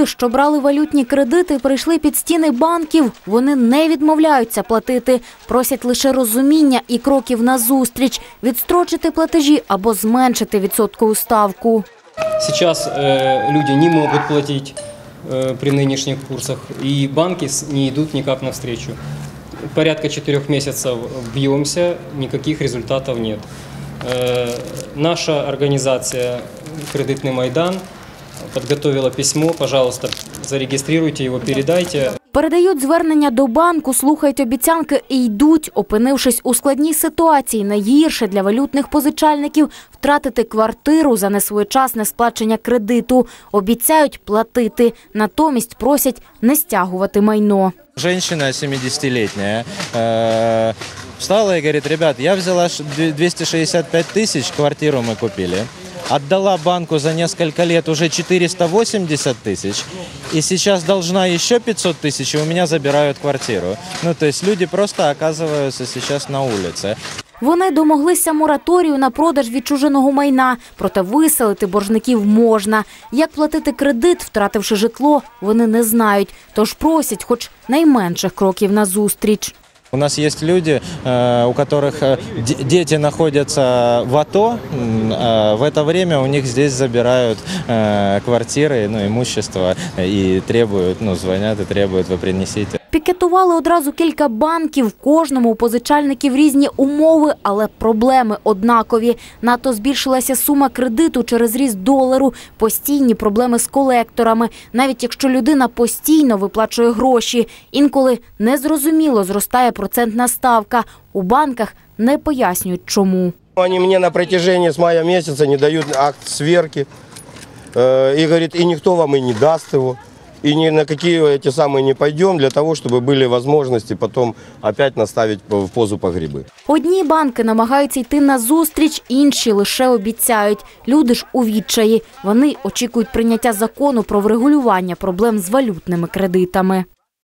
Люди, що брали валютні кредити, прийшли під стіни банків. Вони не відмовляються платити, просять лише розуміння і кроків назустріч, відстрочити платежі або зменшити відсоткову ставку. Сейчас э, люди не могут платить э, при нынешних курсах, и банки с- не идут никак навстречу. Порядка четырех месяцев бьемся, никаких результатов нет. Э, наша организация «Кредитный Майдан» подготовила письмо, пожалуйста, зарегистрируйте его, передайте. Передають звернення до банку, слухають обіцянки і йдуть, опинившись у складній ситуації. Найгірше для валютних позичальників втратити квартиру за несвоєчасне сплачення кредиту. Обіцяють платити, натомість просять не стягувати майно. Женщина 70-летняя э, встала и говорит, ребят, я взяла ш- две- 265 тысяч, квартиру мы купили, отдала банку за несколько лет уже 480 тысяч, и сейчас должна еще 500 тысяч, и у меня забирают квартиру. Ну, то есть люди просто оказываются сейчас на улице. Вони домоглися мораторію на продаж відчуженого майна, проте виселити боржників можна. Як платити кредит, втративши житло, вони не знають, тож просять хоч найменших кроків назустріч. У нас есть люди, э, у которых э, де- дети находятся в АТО. м, э, В это время у них здесь забирают э, квартиры, ну, имущество и требуют, ну, звонят и требуют, вы принесите. Пікетували одразу кілька банків. В кожному у позичальників різні умови, але проблеми однакові. Надто збільшилася сума кредиту через ріст долару, постійні проблеми з колекторами. Навіть якщо людина постійно виплачує гроші, інколи незрозуміло зростає процентна ставка. У банках не пояснюють, чому. Они мне на протяжении с мая месяца не дают акт сверки. Э, И говорит, и никто вам и не даст его. И ни на какие эти самые не пойдем, для того, чтобы были возможности потом опять наставить в позу по грибы. Одні банки намагаються йти на зустріч, інші лише обіцяють. Люди ж у відчаї. Вони очікують прийняття закону про врегулювання проблем з валютними кредитами.